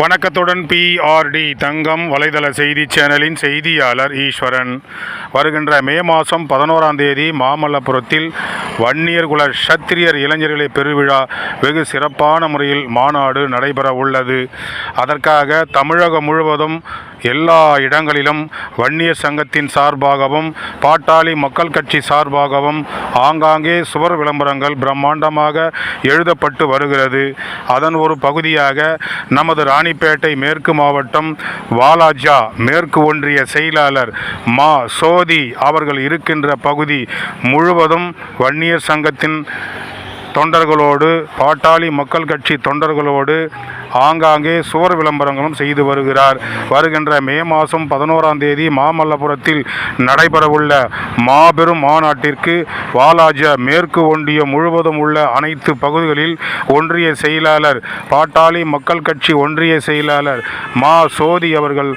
வணக்கத்துடன் பிஆர்டி தங்கம் வலைதள செய்தி சேனலின் செய்தியாளர் ஈஸ்வரன். வருகின்ற மே மாதம் பதினோராம் தேதி மாமல்லபுரத்தில் வன்னியர் குல சத்திரியர் இளைஞர்களை பெருவிழா வெகு சிறப்பான முறையில் மாநாடு நடைபெற உள்ளது அதற்காக தமிழகம் முழுவதும் எல்லா இடங்களிலும் வன்னியர் சங்கத்தின் சார்பாகவும் பாட்டாளி மக்கள் கட்சி சார்பாகவும் ஆங்காங்கே சுவர் விளம்பரங்கள் பிரம்மாண்டமாக எழுதப்பட்டு வருகிறது. அதன் ஒரு பகுதியாக நமது ராணிப்பேட்டை மேற்கு மாவட்டம் வாலாஜா மேற்கு ஒன்றிய செயலாளர் மா. சோதி அவர்கள் இருக்கின்ற பகுதி முழுவதும் வன்னியர் சங்கத்தின் தொண்டர்களோடு பாட்டாளி மக்கள் கட்சி தொண்டர்களோடு ஆங்காங்கே சுவர் விளம்பரங்களும் செய்து வருகிறார். வருகின்ற மே மாதம் பதினோராம் தேதி மாமல்லபுரத்தில் நடைபெறவுள்ள மாபெரும் மாநாட்டிற்கு வாலாஜா மேற்கு ஒன்றியம் முழுவதும் உள்ள அனைத்து பகுதிகளில் ஒன்றிய செயலாளர் பாட்டாளி மக்கள் கட்சி ஒன்றிய செயலாளர் மா சோதி அவர்கள்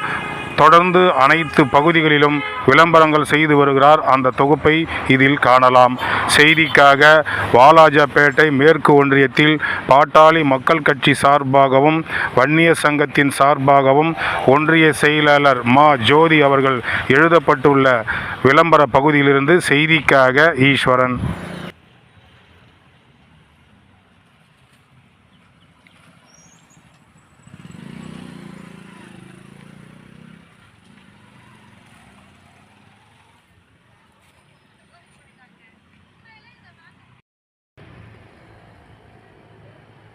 தொடர்ந்து அனைத்து பகுதிகளிலும் விளம்பரங்கள் செய்து வருகிறார். அந்த தொகுப்பை இதில் காணலாம். செய்திக்காக வாலாஜாப்பேட்டை மேற்கு ஒன்றியத்தில் பாட்டாளி மக்கள் கட்சி சார்பாகவும் வன்னிய சங்கத்தின் சார்பாகவும் ஒன்றிய செயலாளர் மா. ஜோதி அவர்கள் எழுதப்பட்டுள்ள விளம்பர பகுதியிலிருந்து செய்திக்காக ஈஸ்வரன்.